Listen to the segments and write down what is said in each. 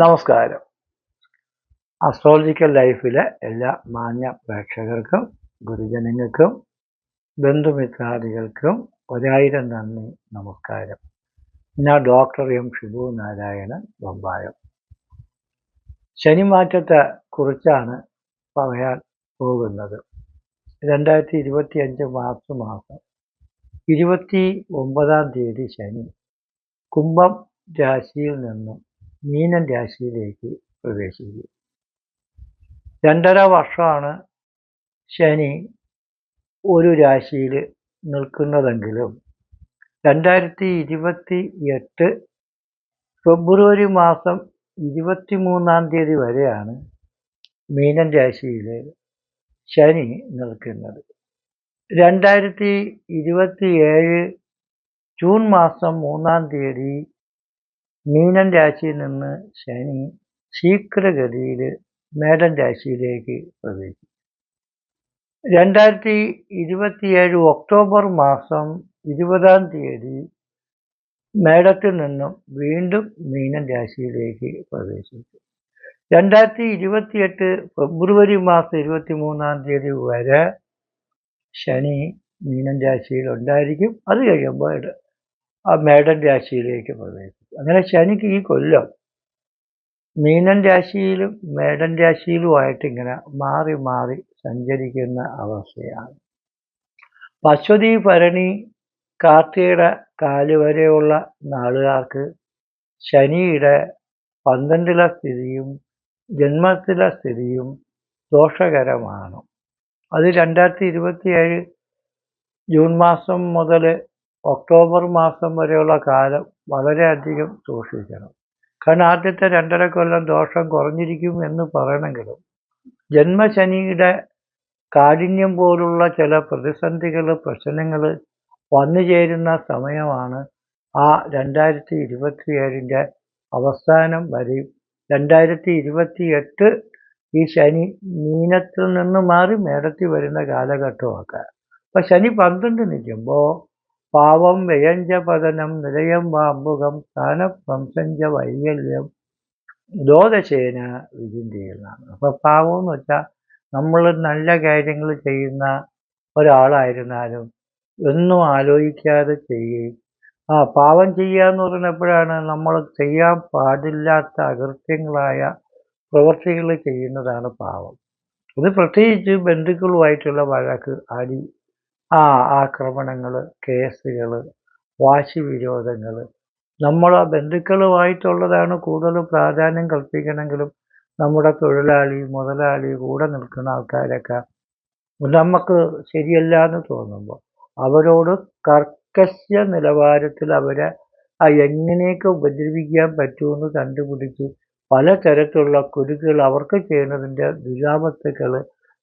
നമസ്കാരം. അസ്ട്രോളജിക്കൽ ലൈഫിലെ എല്ലാ മാന്യ പ്രേക്ഷകർക്കും ഗുരുജനങ്ങൾക്കും ബന്ധുമിത്രാദികൾക്കും ഒരായിരം നന്ദി നമസ്കാരം. ഞാൻ ഡോക്ടർ എം ഷിബു നാരായണൻ ബൊമ്പായം. ശനിമാറ്റത്തെ കുറിച്ചാണ് പറയാൻ പോകുന്നത്. രണ്ടായിരത്തി ഇരുപത്തി അഞ്ച് മാർച്ച് മാസം ഇരുപത്തി ഒമ്പതാം തീയതി ശനി കുംഭം രാശിയിൽ നിന്നും മീനൻ രാശിയിലേക്ക് പ്രവേശിക്കും. രണ്ടര വർഷമാണ് ശനി ഒരു രാശിയിൽ നിൽക്കുന്നതെങ്കിലും രണ്ടായിരത്തി ഇരുപത്തി എട്ട് ഫെബ്രുവരി മാസം ഇരുപത്തി മൂന്നാം തീയതി വരെയാണ് മീനൻ രാശിയിൽ ശനി നിൽക്കുന്നത്. രണ്ടായിരത്തി ഇരുപത്തി ഏഴ് ജൂൺ മാസം മൂന്നാം തീയതി മീനൻ രാശിയിൽ നിന്ന് ശനി ശീഘ്രഗതിയിൽ മേടൻ രാശിയിലേക്ക് പ്രവേശിക്കും. രണ്ടായിരത്തി ഇരുപത്തിയേഴ് ഒക്ടോബർ മാസം ഇരുപതാം തീയതി മേടത്തിൽ നിന്നും വീണ്ടും മീനൻ രാശിയിലേക്ക് പ്രവേശിക്കും. രണ്ടായിരത്തി ഇരുപത്തിയെട്ട് ഫെബ്രുവരി മാസം ഇരുപത്തി മൂന്നാം തീയതി വരെ ശനി മീനൻ രാശിയിൽ ഉണ്ടായിരിക്കും. അത് കഴിയുമ്പോൾ ആ മേടൻ രാശിയിലേക്ക് പ്രവേശിക്കും. അങ്ങനെ ശനിക്ക് ഈ കൊല്ലം മീനൻ രാശിയിലും മേടൻ രാശിയിലുമായിട്ട് ഇങ്ങനെ മാറി മാറി സഞ്ചരിക്കുന്ന അവസ്ഥയാണ്. പശ്വതി ഭരണി കാർത്തികയുടെ കാൽ വരെയുള്ള നാളുകാർക്ക് ശനിയുടെ പന്ത്രണ്ടിലെ സ്ഥിതിയും ജന്മത്തിലെ സ്ഥിതിയും ദോഷകരമാണ്. അത് രണ്ടായിരത്തി ഇരുപത്തിയേഴ് ജൂൺ മാസം മുതൽ ഒക്ടോബർ മാസം വരെയുള്ള കാലം വളരെയധികം സൂക്ഷിക്കണം. കാരണം ആദ്യത്തെ രണ്ടര കൊല്ലം ദോഷം കുറഞ്ഞിരിക്കും എന്ന് പറയണമെങ്കിലും ജന്മശനിയുടെ കാഠിന്യം പോലുള്ള ചില പ്രതിസന്ധികൾ പ്രശ്നങ്ങൾ വന്നു ചേരുന്ന സമയമാണ് ആ രണ്ടായിരത്തി ഇരുപത്തി ഏഴിന്റെ അവസാനം വരെയും. രണ്ടായിരത്തി ഇരുപത്തി എട്ട് ഈ ശനി മീനത്തിൽ നിന്ന് മാറി മേടത്തി വരുന്ന കാലഘട്ടമൊക്കെ അപ്പം ശനി പന്ത്രണ്ട് നിൽക്കുമ്പോൾ പാവം വ്യയഞ്ച പതനം നിലയം വാമ്പുകം സ്ഥാനഭ്രംശഞ്ച വൈകല്യം ദോദശേന വിചിന്തിയെന്നാണ് അപ്പോൾ പാവം എന്ന് വെച്ചാൽ നമ്മൾ നല്ല കാര്യങ്ങൾ ചെയ്യുന്ന ഒരാളായിരുന്നാലും ഒന്നും ആലോചിക്കാതെ ചെയ്യുകയും ആ പാവം ചെയ്യുക എന്ന് പറയുന്നപ്പോഴാണ് നമ്മൾ ചെയ്യാൻ പാടില്ലാത്ത അകൃത്യങ്ങളായ പ്രവൃത്തികൾ ചെയ്യുന്നതാണ് പാവം. ഇത് പ്രത്യേകിച്ച് ബന്ധുക്കളുമായിട്ടുള്ള വഴക്ക് അടി ആ ആക്രമണങ്ങൾ കേസുകൾ വാശി വിരോധങ്ങൾ നമ്മളെ ബന്ധുക്കളുമായിട്ടുള്ളതാണ് കൂടുതൽ പ്രാധാന്യം കൽപ്പിക്കണമെങ്കിലും നമ്മുടെ തൊഴിലാളി മുതലാളി കൂടെ നിൽക്കുന്ന ആൾക്കാരൊക്കെ നമുക്ക് ശരിയല്ല എന്ന് തോന്നുമ്പോൾ അവരോട് കർക്കശ നിലവാരത്തിൽ അവരെ ആ എങ്ങനെയൊക്കെ ഉപദ്രവിക്കാൻ പറ്റുമെന്ന് കണ്ടുപിടിച്ച് പലതരത്തിലുള്ള കുരുക്കുകൾ അവർക്ക് ചെയ്യുന്നതിന്റെ ദുരാപത്തുക്കൾ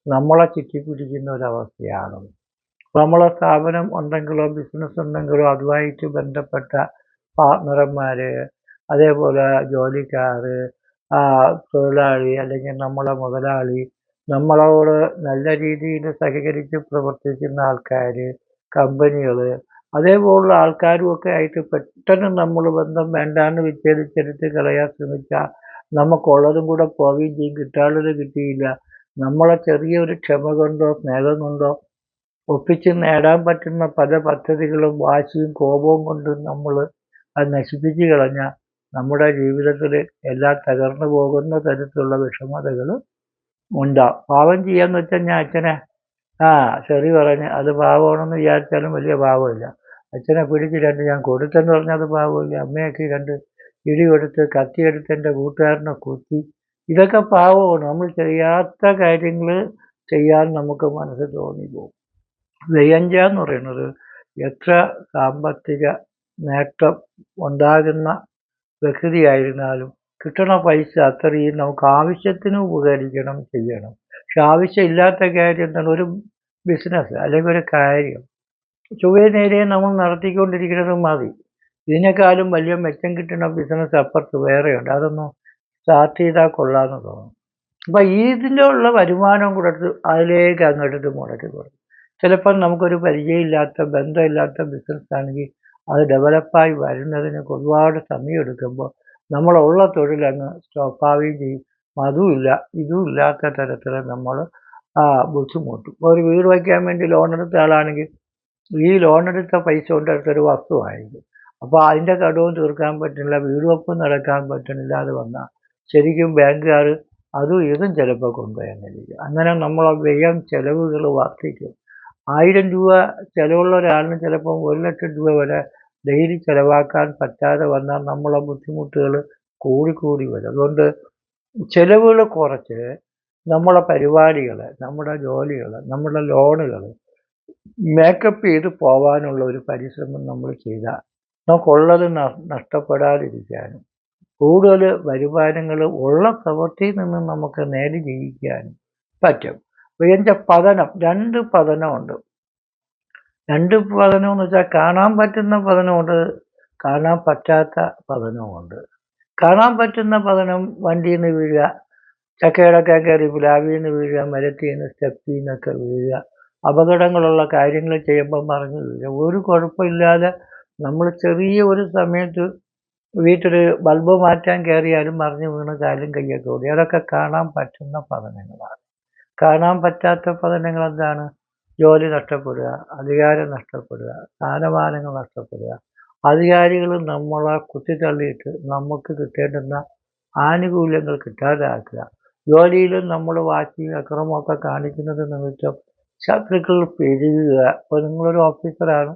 നമ്മളെ ചുറ്റിപ്പിടിക്കുന്ന ഒരവസ്ഥയാണ്. നമ്മളെ സ്ഥാപനം ഉണ്ടെങ്കിലോ ബിസിനസ് ഉണ്ടെങ്കിലോ അതുമായിട്ട് ബന്ധപ്പെട്ട പാർട്ണർമാർ അതേപോലെ ജോലിക്കാർ തൊഴിലാളി അല്ലെങ്കിൽ നമ്മളെ മുതലാളി നമ്മളോട് നല്ല രീതിയിൽ സഹകരിച്ച് പ്രവർത്തിക്കുന്ന ആൾക്കാർ കമ്പനികൾ അതേപോലുള്ള ആൾക്കാരും ഒക്കെ ആയിട്ട് പെട്ടെന്ന് നമ്മൾ ബന്ധം വേണ്ടാന്ന് വിച്ഛേദിച്ചെടുത്ത് കളയാൻ ശ്രമിച്ചാൽ നമുക്കുള്ളതും കൂടെ പോവുകയും ചെയ്യും. കിട്ടാനുള്ളത് കിട്ടിയില്ല. നമ്മളെ ചെറിയൊരു ക്ഷമ കൊണ്ടോ സ്നേഹം കൊണ്ടോ ഒപ്പിച്ച് നേടാൻ പറ്റുന്ന പല പദ്ധതികളും വാശിയും കോപവും കൊണ്ട് നമ്മൾ അത് നശിപ്പിച്ച് കളഞ്ഞാൽ നമ്മുടെ ജീവിതത്തിൽ എല്ലാം തകർന്നു പോകുന്ന തരത്തിലുള്ള വിഷമതകൾ ഉണ്ടാവും പാവം ചെയ്യാന്ന് വെച്ചാൽ ഞാൻ അച്ഛനെ ആ ചെറി പറഞ്ഞ് അത് പാവമാണെന്ന് വിചാരിച്ചാലും വലിയ പാവമില്ല. അച്ഛനെ പിടിച്ച് രണ്ട് ഞാൻ കൊടുത്തെന്ന് പറഞ്ഞാൽ അത് പാവമില്ല. അമ്മയൊക്കെ രണ്ട് ഇടി കൊടുത്ത് കത്തിയെടുത്ത് എന്റെ കൂട്ടുകാരനെ കുത്തി. ഇതൊക്കെ പാവമാണ്. നമ്മൾ ചെയ്യാത്ത കാര്യങ്ങൾ ചെയ്യാൻ നമുക്ക് മനസ്സ് തോന്നിപ്പോകും. വ്യയഞ്ച എന്ന് പറയുന്നത് എത്ര സാമ്പത്തിക നേട്ടം ഉണ്ടാകുന്ന വ്യക്തിയായിരുന്നാലും കിട്ടണ പൈസ അത്രയും നമുക്ക് ആവശ്യത്തിന് ഉപകരിക്കണം ചെയ്യണം. പക്ഷെ ആവശ്യമില്ലാത്ത കാര്യം എന്താണ്? ഒരു ബിസിനസ് അല്ലെങ്കിൽ ഒരു കാര്യം. ചൊവ്വേ നേരെ നമ്മൾ നടത്തിക്കൊണ്ടിരിക്കുന്നത് മതി. ഇതിനേക്കാളും വലിയ മെച്ചം കിട്ടുന്ന ബിസിനസ് അപ്പുറത്ത് വേറെയുണ്ട്. അതൊന്നും സ്റ്റാർട്ട് ചെയ്താൽ കൊള്ളാമെന്ന് തോന്നും അപ്പം ഉള്ള വരുമാനം കൊടുത്ത് അതിലേക്ക് അങ്ങോട്ട് മുടക്കി കൊടുക്കും ചിലപ്പോൾ നമുക്കൊരു പരിചയമില്ലാത്ത ബന്ധമില്ലാത്ത ബിസിനസ് ആണെങ്കിൽ അത് ഡെവലപ്പായി വരുന്നതിന് ഒരുപാട് സമയം എടുക്കുമ്പോൾ നമ്മളുള്ള തൊഴിലങ്ങ് സ്റ്റോപ്പാവുകയും ചെയ്യും. അതുമില്ല ഇതും ഇല്ലാത്ത തരത്തിൽ നമ്മൾ ബുദ്ധിമുട്ടും. ഒരു വീട് വയ്ക്കാൻ വേണ്ടി ലോൺ എടുത്ത ആളാണെങ്കിൽ ഈ ലോൺ എടുത്ത പൈസ കൊണ്ട് അടുത്തൊരു വസ്തുവായിരിക്കും. അപ്പോൾ അതിന്റെ കടവും തീർക്കാൻ പറ്റുന്നില്ല വീട് നടക്കാൻ പറ്റുന്നില്ല അത് വന്നാൽ ശരിക്കും ബാങ്കുകാർ അതും ഇതും ചിലപ്പോൾ കൊണ്ടുപോയെന്നിരിക്കും അങ്ങനെ നമ്മളെ വ്യയം ചിലവുകൾ വർദ്ധിക്കും. ആയിരം രൂപ ചിലവുള്ള ഒരാളിന് ചിലപ്പോൾ ഒരു ലക്ഷം രൂപ വരെ ഡെയിലി ചിലവാക്കാൻ പറ്റാതെ വന്നാൽ നമ്മളെ ബുദ്ധിമുട്ടുകൾ കൂടിക്കൂടി വരും. അതുകൊണ്ട് ചിലവുകൾ കുറച്ച് നമ്മളെ പരിപാടികൾ നമ്മുടെ ജോലികൾ നമ്മുടെ ലോണുകൾ മേക്കപ്പ് ചെയ്ത് പോകാനുള്ള ഒരു പരിശ്രമം നമ്മൾ ചെയ്താൽ നമുക്കുള്ളത് നഷ്ടപ്പെടാതിരിക്കാനും കൂടുതൽ വരുമാനങ്ങൾ ഉള്ള പ്രവൃത്തിയിൽ നിന്ന് നമുക്ക് നേടി ജയിക്കാനും പറ്റും. എന്റെ പതനം രണ്ട് പതനമുണ്ട്. രണ്ട് പതനം എന്ന് വെച്ചാൽ കാണാൻ പറ്റുന്ന പതനമുണ്ട് കാണാൻ പറ്റാത്ത പതനമുണ്ട്. കാണാൻ പറ്റുന്ന പതനം വണ്ടിയിൽ നിന്ന് വീഴുക ചക്കയിടൊക്കെ കയറി പ്ലാവിൽ നിന്ന് വീഴുക മരത്തിൽ നിന്ന് സ്റ്റെപ്പിൽ നിന്നൊക്കെ വീഴുക അപകടങ്ങളുള്ള കാര്യങ്ങൾ ചെയ്യുമ്പോൾ മറിഞ്ഞു വീഴുക. ഒരു കുഴപ്പമില്ലാതെ നമ്മൾ ചെറിയ ഒരു സമയത്ത് വീട്ടിൽ ബൾബ് മാറ്റാൻ കയറിയാലും മറിഞ്ഞു വീണ് കാലും കയ്യൊക്കെ ഓടി. അതൊക്കെ കാണാൻ പറ്റുന്ന പതനങ്ങളാണ്. കാണാൻ പറ്റാത്ത പതനങ്ങൾ എന്താണ്? ജോലി നഷ്ടപ്പെടുക അധികാരം നഷ്ടപ്പെടുക സ്ഥാനമാനങ്ങൾ നഷ്ടപ്പെടുക. അധികാരികൾ നമ്മളെ കുത്തിത്തള്ളിയിട്ട് നമുക്ക് കിട്ടേണ്ടുന്ന ആനുകൂല്യങ്ങൾ കിട്ടാതാക്കുക. ജോലിയിലും നമ്മൾ വാശി അക്രമമൊക്കെ കാണിക്കുന്നത് നിമിത്തം ശത്രുക്കൾ പെരുകുക. ഇപ്പോൾ നിങ്ങളൊരു ഓഫീസറാണ്.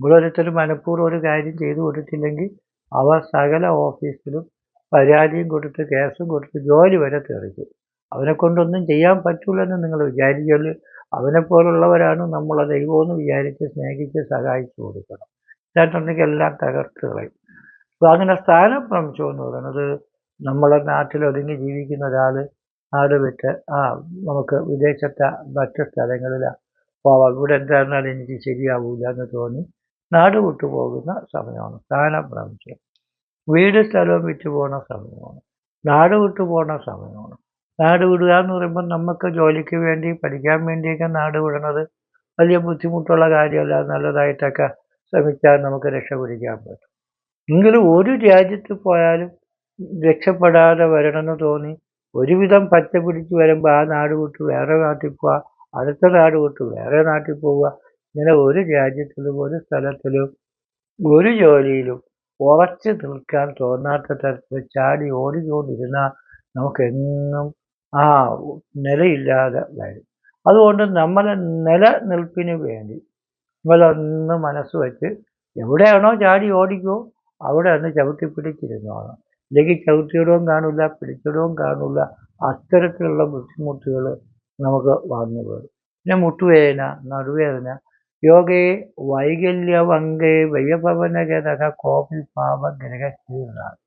നിങ്ങളൊരുത്തരും മനഃപൂർവം ഒരു കാര്യം ചെയ്തു കൊടുത്തില്ലെങ്കിൽ അവർ സകല ഓഫീസിലും പരാതിയും കൊടുത്ത് കേസും കൊടുത്ത് ജോലി വരെ തെറിക്കും. അവനെ കൊണ്ടൊന്നും ചെയ്യാൻ പറ്റൂലെന്ന് നിങ്ങൾ വിചാരിക്കൽ അവനെപ്പോലുള്ളവരാണ് നമ്മൾ ദൈവമെന്ന് വിചാരിച്ച് സ്നേഹിച്ച് സഹായിച്ചു കൊടുക്കണം. ഇല്ലാട്ടുണ്ടെങ്കിൽ എല്ലാം തകർത്ത് കളയും. അപ്പോൾ അങ്ങനെ സ്ഥാനഭ്രംശം എന്ന് പറയുന്നത് നമ്മളെ നാട്ടിൽ ഒതുങ്ങി ജീവിക്കുന്ന ഒരാൾ നാട് വിട്ട് ആ നമുക്ക് വിദേശത്തെ മറ്റു സ്ഥലങ്ങളിൽ പോവാം. ഇവിടെ എന്താണെന്നാൽ എനിക്ക് ശരിയാവില്ല എന്ന് തോന്നി നാട് വിട്ടു പോകുന്ന സമയമാണ്. സ്ഥാനഭ്രംശം വീട് സ്ഥലവും വിറ്റ് പോകുന്ന സമയമാണ്. നാട് വിട്ടു പോകുന്ന സമയമാണ്. നാട് വിടുക എന്ന് പറയുമ്പോൾ നമുക്ക് ജോലിക്ക് വേണ്ടി പഠിക്കാൻ വേണ്ടിയൊക്കെ നാട് വിടണത് വലിയ ബുദ്ധിമുട്ടുള്ള കാര്യമല്ല. നല്ലതായിട്ടൊക്കെ ശ്രമിച്ചാൽ നമുക്ക് രക്ഷപിടിക്കാൻ പറ്റും. എങ്കിലും ഒരു രാജ്യത്ത് പോയാലും രക്ഷപ്പെടാതെ വരണമെന്ന് തോന്നി ഒരുവിധം പച്ച പിടിച്ച് വരുമ്പോൾ ആ നാട് വിട്ട് വേറെ നാട്ടിൽ പോവുക അടുത്ത നാട് വിട്ട് വേറെ നാട്ടിൽ പോവുക ഇങ്ങനെ ഒരു രാജ്യത്തിലും ഒരു സ്ഥലത്തിലും ഒരു ജോലിയിലും ഉറച്ചു നിൽക്കാൻ തോന്നാത്ത തരത്തിൽ ചാടി ഓടിക്കൊണ്ടിരുന്നാൽ നമുക്കെന്നും ആ നിലയില്ലാതെ വരും. അതുകൊണ്ട് നമ്മളെ നിലനിൽപ്പിന് വേണ്ടി നമ്മളൊന്ന് മനസ്സ് വെച്ച് എവിടെയാണോ ചാടി ഓടിക്കോ അവിടെ ഒന്ന് ചവിട്ടി പിടിച്ചിരുന്നോണം. ഇല്ലെങ്കിൽ ചവിട്ടിയിടവും കാണില്ല പിടിച്ചിടവും കാണില്ല അത്തരത്തിലുള്ള ബുദ്ധിമുട്ടുകൾ നമുക്ക് വന്നു പോകും പിന്നെ മുട്ടുവേദന നടുവേദന യോഗയെ വൈകല്യവങ്കേ വയ്യഭവനഗത കോപിൽ പാപ ഗ്രഹസ്ഥിതികളാണ്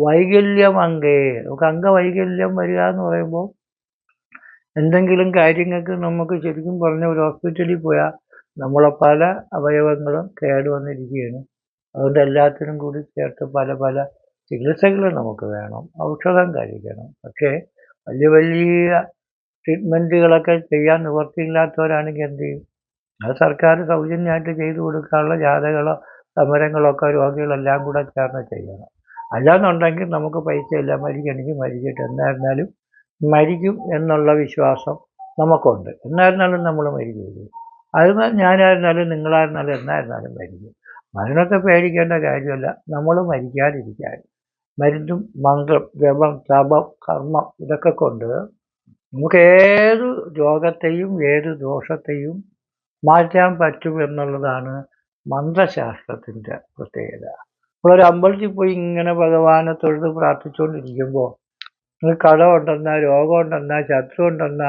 യോഗയെ വൈകല്യമങ്കേ നമുക്ക് അംഗവൈകല്യം വരിക എന്ന് പറയുമ്പോൾ എന്തെങ്കിലും കാര്യങ്ങൾക്ക് നമുക്ക് ശരിക്കും പറഞ്ഞ ഒരു ഹോസ്പിറ്റലിൽ പോയാൽ നമ്മളെ പല അവയവങ്ങളും കേടുവന്നിരിക്കുകയാണ് അതുകൊണ്ട് എല്ലാത്തിനും കൂടി ചേർത്ത് പല പല ചികിത്സകൾ നമുക്ക് വേണം. ഔഷധം കഴിക്കണം. പക്ഷേ വലിയ വലിയ ട്രീറ്റ്മെന്റുകളൊക്കെ ചെയ്യാൻ നിവൃത്തിയില്ലാത്തവരാണെങ്കിൽ എന്ത് ചെയ്യും? അത് സർക്കാർ സൗജന്യമായിട്ട് ചെയ്തു കൊടുക്കാനുള്ള ജാഥകളോ സമരങ്ങളോ ഒക്കെ രോഗികളെല്ലാം കൂടെ ചേർന്ന് ചെയ്യണം. അല്ലാന്നുണ്ടെങ്കിൽ നമുക്ക് പൈസ ഇല്ല മരിക്കണമെങ്കിൽ മരിച്ചിട്ട് എന്നായിരുന്നാലും മരിക്കും എന്നുള്ള വിശ്വാസം നമുക്കുണ്ട്. എന്നായിരുന്നാലും നമ്മൾ മരിക്കില്ല അത് ഞാനായിരുന്നാലും നിങ്ങളായിരുന്നാലും എന്നായിരുന്നാലും മരിക്കും. മരണത്തെ പേടിക്കേണ്ട കാര്യമല്ല. നമ്മൾ മരിക്കാതിരിക്കാൻ. മരുന്നും മന്ത്രം ജപം തപം കർമ്മം ഇതൊക്കെ കൊണ്ട് നമുക്ക് ഏത് രോഗത്തെയും ഏത് ദോഷത്തെയും മാറ്റാൻ പറ്റും എന്നുള്ളതാണ് മന്ത്രശാസ്ത്രത്തിന്റെ പ്രത്യേകത. നമ്മളൊരു അമ്പലത്തിൽ പോയി ഇങ്ങനെ ഭഗവാനെ തൊഴുത് പ്രാർത്ഥിച്ചുകൊണ്ടിരിക്കുമ്പോൾ നിങ്ങൾക്ക് രോഗം രോഗമുണ്ടെന്നാ ശത്രു ഉണ്ടെന്ന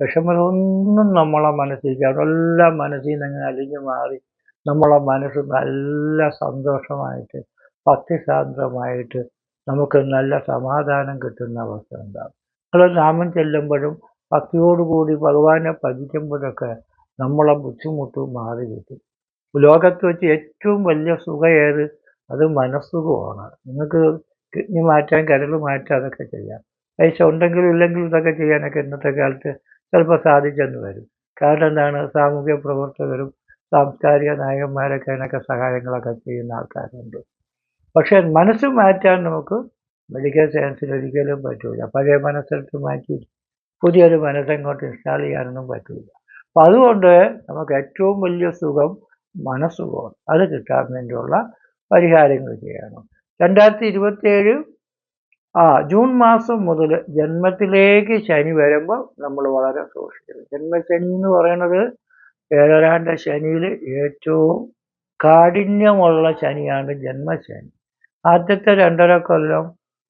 വിഷമമൊന്നും നമ്മളെ മനസ്സിൽ കാണും എല്ലാം മനസ്സിൽ നിന്ന് അങ്ങനെ അലിഞ്ഞു മാറി നമ്മളെ മനസ്സ് നല്ല സന്തോഷമായിട്ട് ഭക്തിസാന്ദ്രമായിട്ട് നമുക്ക് നല്ല സമാധാനം കിട്ടുന്ന അവസ്ഥ ഉണ്ടാകും നമ്മൾ നാമം ചെല്ലുമ്പോഴും ഭക്തിയോടുകൂടി ഭഗവാനെ ഭജിക്കുമ്പോഴൊക്കെ നമ്മളെ ബുദ്ധിമുട്ട് മാറി കിട്ടും ലോകത്ത് വെച്ച് ഏറ്റവും വലിയ സുഖം ഏത്? അത് മനസ്സുഖമാണ്. നിങ്ങൾക്ക് കിഡ്നി മാറ്റാൻ കരൾ മാറ്റാൻ അതൊക്കെ ചെയ്യാം. പൈസ ഉണ്ടെങ്കിലും ഇല്ലെങ്കിലും ഇതൊക്കെ ചെയ്യാനൊക്കെ ഇന്നത്തെ കാലത്ത് ചിലപ്പോൾ സാധിച്ചെന്ന് വരും. കാരണം എന്താണ്? സാമൂഹ്യ പ്രവർത്തകരും സാംസ്കാരിക നായകന്മാരൊക്കെ അതിനൊക്കെ സഹായങ്ങളൊക്കെ ചെയ്യുന്ന ആൾക്കാരുണ്ട്. പക്ഷേ മനസ്സ് മാറ്റാൻ നമുക്ക് മെഡിക്കൽ സയൻസിൽ ഒരിക്കലും പറ്റില്ല പഴയ മനസ്സെടുത്ത് മാറ്റി പുതിയൊരു മനസ്സെങ്ങോട്ട് ഇൻസ്റ്റാൾ ചെയ്യാനൊന്നും പറ്റില്ല അപ്പം അതുകൊണ്ട് നമുക്ക് ഏറ്റവും വലിയ സുഖം മനസ്സുഖമാണ്. അത് കിട്ടാൻ വേണ്ടിയുള്ള പരിഹാരങ്ങൾ ചെയ്യണം. രണ്ടായിരത്തി ഇരുപത്തിയേഴ് ആ ജൂൺ മാസം മുതൽ ജന്മത്തിലേക്ക് ശനി വരുമ്പോൾ നമ്മൾ വളരെ സൂക്ഷിക്കണം. ജന്മശനി എന്ന് പറയുന്നത് ഏഴരാണ്ട ശനിയിൽ ഏറ്റവും കാഠിന്യമുള്ള ശനിയാണ് ജന്മശനി. ആദ്യത്തെ രണ്ടര കൊല്ലം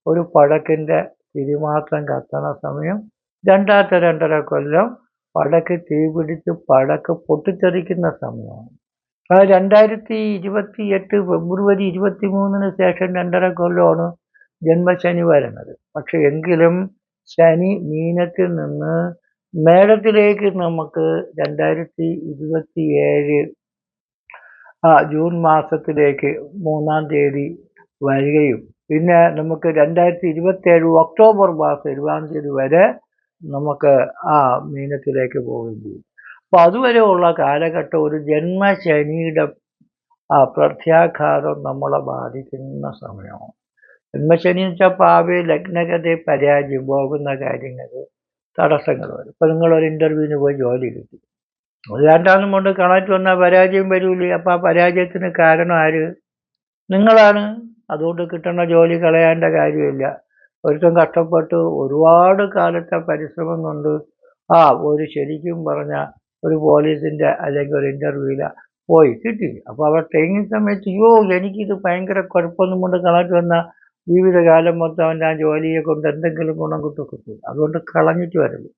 ഒരു പടക്കിന്റെ തിരിമാത്രം കത്തണ സമയം. രണ്ടാമത്തെ രണ്ടര കൊല്ലം പടക്ക് തീപിടിച്ച് പടക്ക് പൊട്ടിത്തെറിക്കുന്ന സമയമാണ്. ആ രണ്ടായിരത്തി ഇരുപത്തി എട്ട് ഫെബ്രുവരി ഇരുപത്തി മൂന്നിന് ശേഷം രണ്ടര കൊല്ലമാണ് ജന്മശനി വരുന്നത്. പക്ഷെ എങ്കിലും ശനി മീനത്തിൽ നിന്ന് മേടത്തിലേക്ക് നമുക്ക് രണ്ടായിരത്തി ഇരുപത്തി ഏഴ് ആ ജൂൺ മാസത്തിലേക്ക് മൂന്നാം തീയതി വരികയും. പിന്നെ നമുക്ക് രണ്ടായിരത്തി ഇരുപത്തി ഏഴ് ഒക്ടോബർ മാസം ഇരുപതാം തീയതി വരെ നമുക്ക് ആ മീനത്തിലേക്ക് പോവുകയും ചെയ്യും. അപ്പോൾ അതുവരെയുള്ള കാലഘട്ടം ഒരു ജന്മശനിയുടെ പ്രത്യാഘാതം നമ്മളെ ബാധിക്കുന്ന സമയമാണ്. ജന്മശനി എന്ന് വെച്ചാൽ പാവി ലഗ്നഗതി പരാജയം പോകുന്ന കാര്യങ്ങൾ തടസ്സങ്ങൾ വരും. ഇപ്പം നിങ്ങളൊരു ഇന്റർവ്യൂവിന് പോയി ജോലി കിട്ടി. അത് രണ്ടാമതും കൊണ്ട് കണക്ട് വന്നാൽ പരാജയം വരൂലേ. അപ്പം ആ പരാജയത്തിന് കാരണം ആര്? നിങ്ങളാണ്. അതുകൊണ്ട് കിട്ടുന്ന ജോലി കളയേണ്ട കാര്യമില്ല. ഒരുത്തം കഷ്ടപ്പെട്ട് ഒരുപാട് കാലത്തെ പരിശ്രമം കൊണ്ട് ആ ഒരു ശരിക്കും പറഞ്ഞ ഒരു പോലീസിന്റെ അല്ലെങ്കിൽ ഒരു ഇന്റർവ്യൂവിൽ പോയി കിട്ടി അപ്പോൾ അവർ ട്രെയിനിങ് സമയത്ത് അയ്യോ എനിക്കിത് ഭയങ്കര കുഴപ്പമൊന്നും കൊണ്ട് കളഞ്ഞു വന്ന ജീവിതകാലം മൊത്തം അവന്റെ ആ ജോലിയെ കൊണ്ട് എന്തെങ്കിലും ഗുണം കിട്ടും കിട്ടും അതുകൊണ്ട് കളഞ്ഞിട്ട് വരുന്നു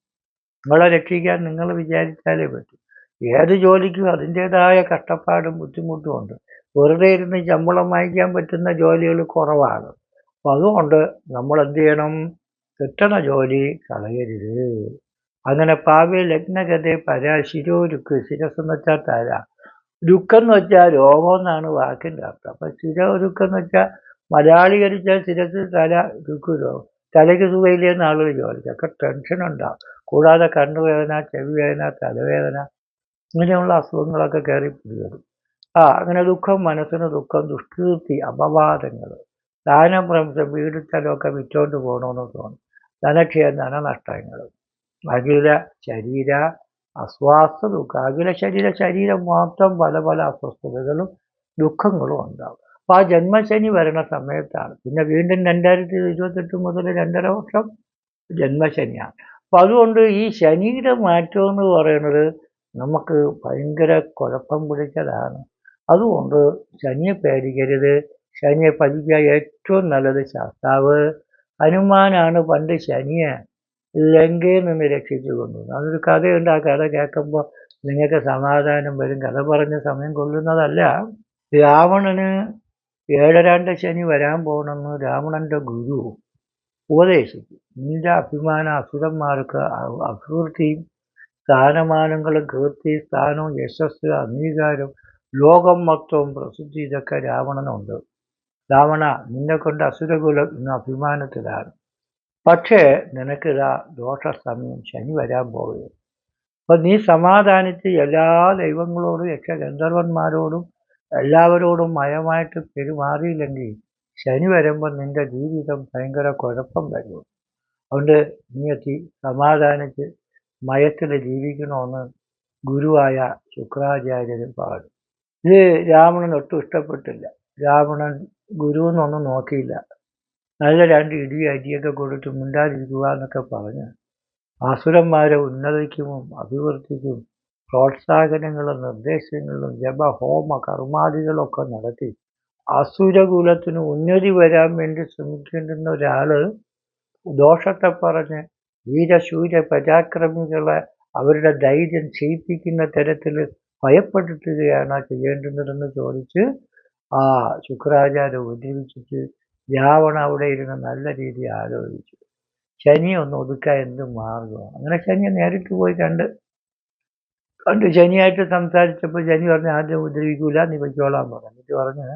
നിങ്ങളെ രക്ഷിക്കാൻ നിങ്ങൾ വിചാരിച്ചാലേ പറ്റും. ഏത് ജോലിക്കും അതിന്റേതായ കഷ്ടപ്പാടും ബുദ്ധിമുട്ടും ഉണ്ട്. വെറുതെ ഇരുന്ന് ശമ്പളം വാങ്ങിക്കാൻ പറ്റുന്ന ജോലികൾ കുറവാണ്. അപ്പോൾ അതുകൊണ്ട് നമ്മൾ എന്ത് ചെയ്യണം? കിട്ടണ ജോലി കളയരുത്. അങ്ങനെ പാവ്യ ലഗ്നഗതെ പരാ ശിരോരുക്ക്. ശിരസ് എന്ന് വെച്ചാൽ തര രുക്കം എന്ന് വെച്ചാൽ രോഗം എന്നാണ് വാക്കിന്റെ അർത്ഥം. അപ്പം ശിരോരുക്കം എന്ന് വെച്ചാൽ മലയാളീകരിച്ചാൽ ശിരസ് തല രുക്കു രോഗം തലയ്ക്ക് സുഖയില്ലെന്ന് ആളുകൾ ചോദിച്ചൊക്കെ ടെൻഷൻ ഉണ്ടാവും. കൂടാതെ കണ്ണുവേദന ചെവിവേദന തലവേദന ഇങ്ങനെയുള്ള അസുഖങ്ങളൊക്കെ കയറി പിടിവരും. ആ അങ്ങനെ ദുഃഖം മനസ്സിന് ദുഃഖം ദുഷ്കീർത്തി അപവാദങ്ങൾ. ദാനപ്രംശം വീട് വീടിച്ചാലൊക്കെ വിറ്റോണ്ട് പോകണമെന്ന് തോന്നും. ധനക്ഷയ ധനനഷ്ടങ്ങൾ. അഖില ശരീര അസ്വാസ്ഥ ദുഃഖം അഖില ശരീര ശരീരം മാത്രം പല പല അസ്വസ്ഥതകളും ദുഃഖങ്ങളും ഉണ്ടാവും. അപ്പം ആ ജന്മശനി വരണ സമയത്താണ്. പിന്നെ വീണ്ടും രണ്ടായിരത്തി ഇരുപത്തെട്ട് മുതൽ രണ്ടര വർഷം ജന്മശനിയാണ്. അപ്പോൾ അതുകൊണ്ട് ഈ ശനിയുടെ മാറ്റം എന്ന് പറയുന്നത് നമുക്ക് ഭയങ്കര കുഴപ്പം പിടിച്ചതാണ്. അതുകൊണ്ട് ശനിയെ പേടിക്കരുത്. ശനിയെ പതിക്കുക ഏറ്റവും നല്ലത് ശാസ്താവ്. ഹനുമാനാണ് പണ്ട് ശനിയെ ലങ്കയിൽ നിന്ന് രക്ഷിച്ചു കൊണ്ടുവന്നു അതൊരു കഥയുണ്ട്. ആ കഥ കേൾക്കുമ്പോൾ നിങ്ങൾക്ക് സമാധാനം വരും. കഥ പറഞ്ഞ സമയം കൊള്ളുന്നതല്ല. രാവണന് ഏഴരാണ്ട ശനി വരാൻ പോകണമെന്ന് രാവണന്റെ ഗുരു ഉപദേശിച്ചു. നിന്റെ അഭിമാന അസുരന്മാർക്ക് അഭിവൃദ്ധിയും സ്ഥാനമാനങ്ങളും കീർത്തി സ്ഥാനവും യശസ് അംഗീകാരം ലോകം മൊത്തവും പ്രസിദ്ധി ഇതൊക്കെ രാവണനുണ്ട്. രാവണ നിന്നെ കൊണ്ട് അസുരകുലം ഇന്ന് അഭിമാനത്തിലാണ്. പക്ഷേ നിനക്കിതാ ദോഷസമയം ശനി വരാൻ പോവുകയും അപ്പം നീ സമാധാനിച്ച് എല്ലാ ദൈവങ്ങളോടും യക്ഷ ഗന്ധർവന്മാരോടും എല്ലാവരോടും മയമായിട്ട് പെരുമാറിയില്ലെങ്കിൽ ശനി വരുമ്പോൾ നിന്റെ ജീവിതം ഭയങ്കര കുഴപ്പം വരും. അതുകൊണ്ട് നീ എത്തി സമാധാനിച്ച് മയത്തിൽ ജീവിക്കണമെന്ന് ഗുരുവായ ശുക്രാചാര്യരും പറഞ്ഞു. ഇത് രാവണൻ ഒട്ടും ഇഷ്ടപ്പെട്ടില്ല. രാവണൻ ഗുരുവെന്നൊന്നും നോക്കിയില്ല. നല്ല രണ്ട് ഇടി അടിയൊക്കെ കൊടുത്ത് മിണ്ടാതിരിക്കുക എന്നൊക്കെ പറഞ്ഞ് അസുരന്മാരെ ഉന്നതിക്കും അഭിവൃദ്ധിക്കും പ്രോത്സാഹനങ്ങളും നിർദ്ദേശങ്ങളും ജപ ഹോമ കർമാദികളൊക്കെ നടത്തി അസുരകുലത്തിന് ഉന്നതി വരാൻ വേണ്ടി ശ്രമിക്കേണ്ടുന്ന ഒരാൾ ദോഷത്തെ പറഞ്ഞ് വീരശൂര്യ പരാക്രമികളെ അവരുടെ ധൈര്യം ചെയ്യിപ്പിക്കുന്ന തരത്തിൽ ഭയപ്പെടുത്തുകയാണ് ചെയ്യേണ്ടുന്നതെന്ന് ചോദിച്ച് ആ ശുക്രാചാര്യ ഉപദ്രവിച്ചിട്ട് രാവണ അവിടെ ഇരുന്ന് നല്ല രീതിയിൽ ആലോചിച്ചു. ശനിയെ ഒന്ന് ഒതുക്കാൻ എന്ത് മാർഗമാണ് അങ്ങനെ ശനിയെ നേരിട്ട് പോയി കണ്ട് കണ്ട് ശനിയായിട്ട് സംസാരിച്ചപ്പോൾ ശനി പറഞ്ഞ് ആദ്യം ഉപദ്രവിക്കൂല നീ പൊയ്ക്കോളാൻ പറഞ്ഞു. എന്നിട്ട് പറഞ്ഞ്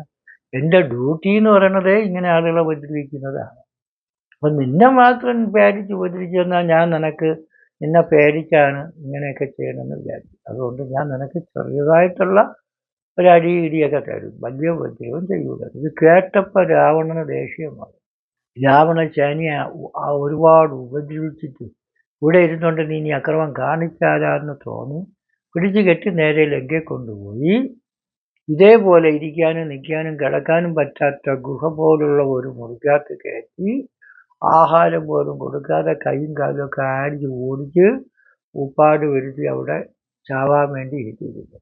എന്റെ ഡ്യൂട്ടി എന്ന് പറയണതേ ഇങ്ങനെ ആളുകളെ ഉപദ്രവിക്കുന്നതാണ്. അപ്പം നിന്നെ മാത്രം പേടിച്ച് ഉപദ്രവിച്ചു തന്നാൽ ഞാൻ നിനക്ക് നിന്നെ പേടിച്ചാണ് ഇങ്ങനെയൊക്കെ ചെയ്യണമെന്ന് വിചാരിച്ചു. അതുകൊണ്ട് ഞാൻ നിനക്ക് ചെറിയതായിട്ടുള്ള ഒരടി ഇടിയൊക്കെ തരും. വലിയ ഉപദ്രവം ചെയ്യൂല. ഇത് കേട്ടപ്പോൾ രാവണന് ദേഷ്യമാണ് രാവണ ചനിയ ഒരുപാട് ഉപദ്രവിച്ചിട്ട് ഇവിടെ ഇരുന്നുകൊണ്ട് നീ ഇനി അക്രമം കാണിച്ചാലാന്ന് തോന്നി. പിടിച്ചു കെട്ടി നേരെ ലങ്കയെ കൊണ്ടുപോയി ഇതേപോലെ ഇരിക്കാനും നിൽക്കാനും കിടക്കാനും പറ്റാത്ത ഗുഹ പോലുള്ള ഒരു മുറിക്കകത്ത് കയറ്റി ആഹാരം പോലും കൊടുക്കാതെ കൈയും കാലും ഒക്കെ ആടിച്ച് ഓടിച്ച് ഉപ്പാട് വരുത്തി അവിടെ ചാവാൻ വേണ്ടി ഇരിക്കുന്നത്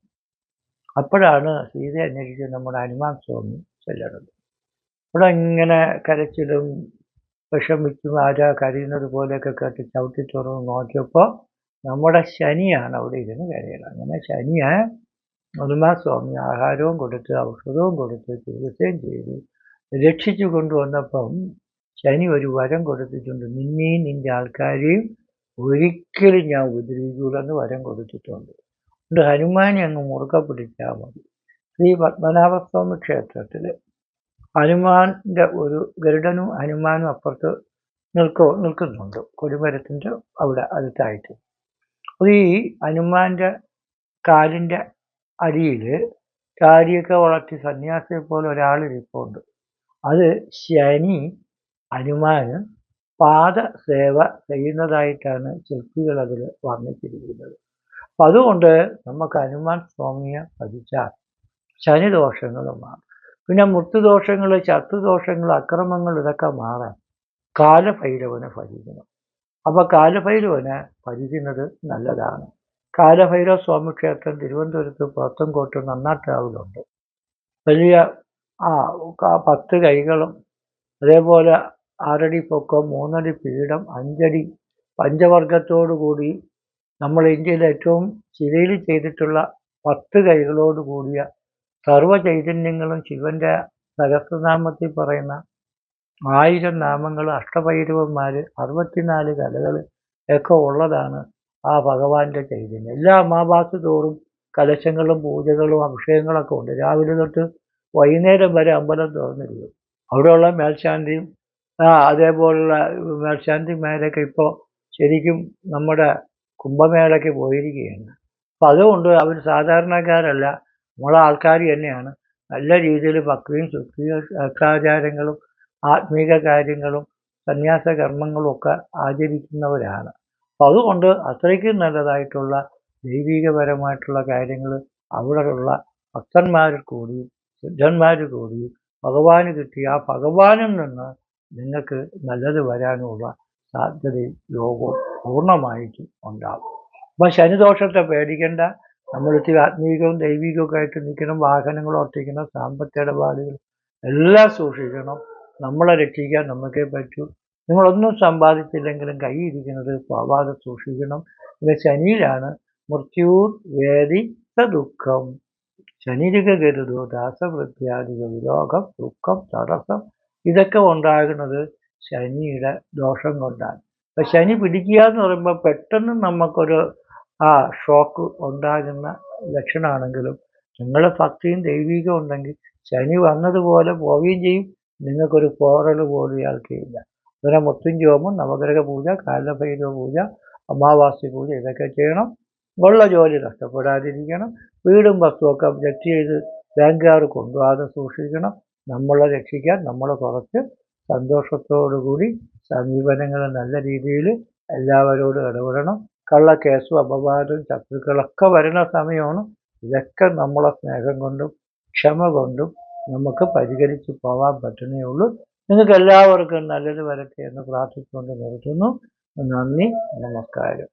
അപ്പോഴാണ് സീത അന്വേഷിച്ച് നമ്മുടെ ഹനുമാൻ സ്വാമി ചെല്ലണത്. അവിടെ ഇങ്ങനെ കരച്ചിലും വിഷമിച്ചും ആരാ കരയുന്നത് പോലെയൊക്കെ കേട്ട് ചവിട്ടി തുറന്ന് നോക്കിയപ്പോൾ നമ്മുടെ ശനിയാണ് അവിടെ ഇരുന്ന് കരയുന്നത്. അങ്ങനെ ശനിയെ ഹനുമാൻ സ്വാമി ആഹാരവും കൊടുത്ത് ഔഷധവും കൊടുത്ത് ചികിത്സയും ചെയ്ത്. രക്ഷിച്ചു കൊണ്ടുവന്നപ്പം ശനി ഒരു വരം കൊടുത്തിട്ടുണ്ട്. നിന്നെയും നിന്റെ ആൾക്കാരെയും ഒരിക്കലും ഞാൻ ഉപദ്രവിക്കൂലെന്ന് വരം കൊടുത്തിട്ടുണ്ട്. അതുകൊണ്ട് ഹനുമാനെ അങ്ങ് മുറുക പിടിച്ചാൽ മതി. ശ്രീ പത്മനാഭസ്വാമി ക്ഷേത്രത്തിൽ ഹനുമാന്റെ ഒരു ഗരുഡനും ഹനുമാനും അപ്പുറത്ത് നിൽക്കോ നിൽക്കുന്നുണ്ട്. കൊടിമരത്തിന്റെ അവിടെ അടുത്തായിട്ട്. അപ്പോൾ ഈ ഹനുമാന്റെ കാലിന്റെ അടിയിൽ താടിയൊക്കെ വളർത്തി സന്യാസിയെ പോലെ ഒരാൾ ഇരിപ്പുണ്ട്. അത് ശനി ഹനുമാന് പാദസേവ ചെയ്യുന്നതായിട്ടാണ് ശില്പികൾ അതിൽ വർണിച്ചിരിക്കുന്നത് അപ്പം അതുകൊണ്ട് നമുക്ക് ഹനുമാൻ സ്വാമിയെ ഭജിച്ചാൽ ശനിദോഷങ്ങൾ മാറും പിന്നെ മുത്തുദോഷങ്ങൾ ശത്രുദോഷങ്ങൾ അക്രമങ്ങൾ ഇതൊക്കെ മാറാൻ കാലഭൈരവനെ ഭജിക്കണം അപ്പോൾ കാലഭൈരവനെ ഭജിക്കുന്നത് നല്ലതാണ്. കാലഭൈരവ സ്വാമി ക്ഷേത്രം തിരുവനന്തപുരത്ത് പുറത്തൻകോട്ട് നന്നാട്ടാവിലുണ്ട്. വലിയ ആ പത്ത് കൈകളും അതേപോലെ ആറടി പൊക്കം മൂന്നടി പീഠം അഞ്ചടി പഞ്ചവർഗത്തോടു കൂടി നമ്മൾ ഇന്ത്യയിൽ ഏറ്റവും ശിലയിൽ ചെയ്തിട്ടുള്ള പത്ത് കൈകളോട് കൂടിയ സർവ ചൈതന്യങ്ങളും ശിവന്റെ സഹസ്രനാമത്തിൽ പറയുന്ന ആയിരം നാമങ്ങൾ അഷ്ടഭൈരവന്മാർ അറുപത്തിനാല് കലകൾ ഒക്കെ ഉള്ളതാണ് ആ ഭഗവാന്റെ ചൈതന്യം. എല്ലാ അമാവാസി തോറും കലശങ്ങളും പൂജകളും അഭിഷേകങ്ങളൊക്കെ ഉണ്ട്. രാവിലെ തൊട്ട് വൈകുന്നേരം വരെ അമ്പലം തുറന്നിരിക്കും. അവിടെയുള്ള മേൽശാന്തിയും ആ അതേപോലുള്ള മേൽശാന്തിമാരൊക്കെ ഇപ്പോൾ ശരിക്കും നമ്മുടെ കുംഭമേളയ്ക്ക് പോയിരിക്കുകയാണ്. അപ്പം അതുകൊണ്ട് അവർ സാധാരണക്കാരല്ല. നമ്മളെ ആൾക്കാർ തന്നെയാണ്. നല്ല രീതിയിൽ ഭക്തിയും ശുദ്ധിയും ശാസ്ത്രാചാരങ്ങളും ആത്മീക കാര്യങ്ങളും സന്യാസ കർമ്മങ്ങളും ഒക്കെ ആചരിക്കുന്നവരാണ്. അപ്പം അതുകൊണ്ട് അത്രയ്ക്കും നല്ലതായിട്ടുള്ള ദൈവികപരമായിട്ടുള്ള കാര്യങ്ങൾ അവിടെയുള്ള ഭക്തന്മാർ കൂടി സിദ്ധന്മാർ കൂടി ഭഗവാന് കിട്ടി ആ ഭഗവാനിൽ നിന്ന് നിങ്ങൾക്ക് നല്ലത് വരാനുള്ള സാധ്യതയും യോഗവും പൂർണമായിട്ടും ഉണ്ടാകും. അപ്പം ശനിദോഷത്തെ പേടിക്കേണ്ട. നമ്മൾ ഇത്തിരി ആത്മീകവും ദൈവികവും ആയിട്ട് നിൽക്കണം. വാഹനങ്ങൾ ഓർത്തിക്കണം സാമ്പത്തിക ഇടപാടുകൾ എല്ലാം സൂക്ഷിക്കണം. നമ്മളെ രക്ഷിക്കാൻ നമുക്കേ പറ്റൂ. നിങ്ങളൊന്നും സമ്പാദിച്ചില്ലെങ്കിലും കൈ ഇരിക്കുന്നത് പോവാതെ സൂക്ഷിക്കണം. ഇത് ശനിയിലാണ് മൃത്യൂർ വേദി ദുഃഖം ശനിരിക ഗരുതോ ദാസവൃത്യാദിക വിരോഗം ദുഃഖം തടസ്സം ഇതൊക്കെ ഉണ്ടാകുന്നത് ശനിയുടെ ദോഷം കൊണ്ടാണ്. അപ്പം ശനി പിടിക്കുക എന്ന് പറയുമ്പോൾ പെട്ടെന്ന് നമുക്കൊരു ആ ഷോക്ക് ഉണ്ടാകുന്ന ലക്ഷണമാണെങ്കിലും നിങ്ങൾ ഭക്തിയും ദൈവികം ഉണ്ടെങ്കിൽ ശനി വന്നതുപോലെ പോവുകയും ചെയ്യും. നിങ്ങൾക്കൊരു പോറൽ പോലും ഇയാൾക്കില്ല അങ്ങനെ മുത്തുംജോമും നവഗ്രഹ പൂജ കാലഭൈരവ പൂജ അമാവാസി പൂജ ഇതൊക്കെ ചെയ്യണം. ഉള്ള ജോലി നഷ്ടപ്പെടാതിരിക്കണം. വീടും വസ്തുവൊക്കെ ജപ്തി ചെയ്ത് ബാങ്കുകാർ കൊണ്ടുപോകാതെ സൂക്ഷിക്കണം. നമ്മളെ രക്ഷിക്കാൻ നമ്മളെ കുറച്ച് സന്തോഷത്തോടുകൂടി സമീപനങ്ങൾ നല്ല രീതിയിൽ എല്ലാവരോടും ഇടപെടണം. കള്ളക്കേസും അപവാദവും ശത്രുക്കളൊക്കെ വരുന്ന സമയമാണ് ഇതൊക്കെ നമ്മളെ സ്നേഹം കൊണ്ടും ക്ഷമ കൊണ്ടും നമുക്ക് പരിഹരിച്ച് പോകാൻ പറ്റുന്നേ ഉള്ളൂ. നിങ്ങൾക്ക് എല്ലാവർക്കും നല്ലത് വരട്ടെ എന്ന് പ്രാർത്ഥിച്ചുകൊണ്ട് നിർത്തുന്നു. നന്ദി നമസ്കാരം.